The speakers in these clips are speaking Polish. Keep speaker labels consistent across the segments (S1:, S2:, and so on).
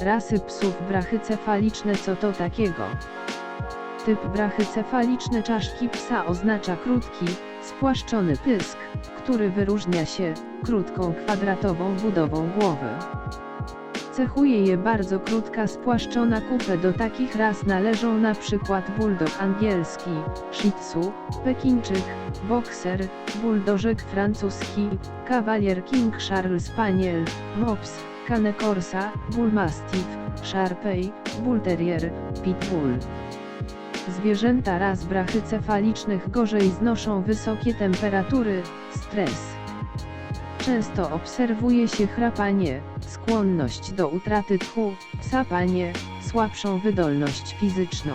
S1: Rasy psów brachycefaliczne co to takiego? Typ brachycefaliczny czaszki psa oznacza krótki, spłaszczony pysk, który wyróżnia się krótką kwadratową budową głowy. Cechuje je bardzo krótka spłaszczona kupę do takich ras należą na przykład bulldog angielski, shih tzu, pekińczyk, bokser, buldożek francuski, kawalier king charles spaniel, mops, cane corsa, bull mastiff, sharpei, bull terrier, pitbull. Zwierzęta ras brachycefalicznych gorzej znoszą wysokie temperatury, stres. Często obserwuje się chrapanie, skłonność do utraty tchu, sapanie, słabszą wydolność fizyczną.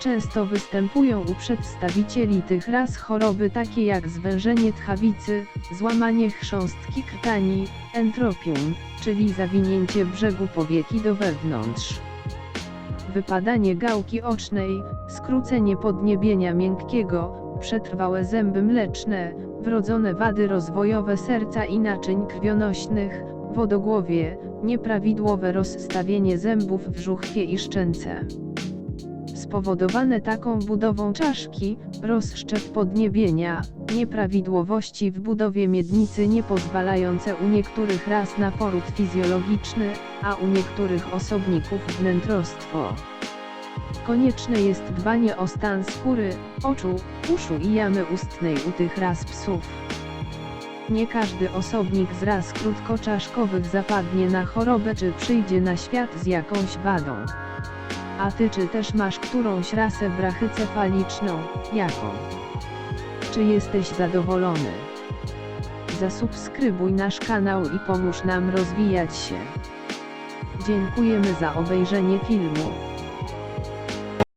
S1: Często występują u przedstawicieli tych ras choroby takie jak zwężenie tchawicy, złamanie chrząstki krtani, entropium, czyli zawinięcie brzegu powieki do wewnątrz wypadanie gałki ocznej, skrócenie podniebienia miękkiego, przetrwałe zęby mleczne, wrodzone wady rozwojowe serca i naczyń krwionośnych, wodogłowie, nieprawidłowe rozstawienie zębów w żuchwie i szczęce. Spowodowane taką budową czaszki, rozszczep podniebienia, nieprawidłowości w budowie miednicy niepozwalające u niektórych ras na poród fizjologiczny, a u niektórych osobników wnętrostwo. Konieczne jest dbanie o stan skóry, oczu, uszu i jamy ustnej u tych ras psów. Nie każdy osobnik z ras krótkoczaszkowych zapadnie na chorobę czy przyjdzie na świat z jakąś wadą. A ty czy też masz którąś rasę brachycefaliczną, jaką? Czy jesteś zadowolony? Zasubskrybuj nasz kanał i pomóż nam rozwijać się. Dziękujemy za obejrzenie filmu.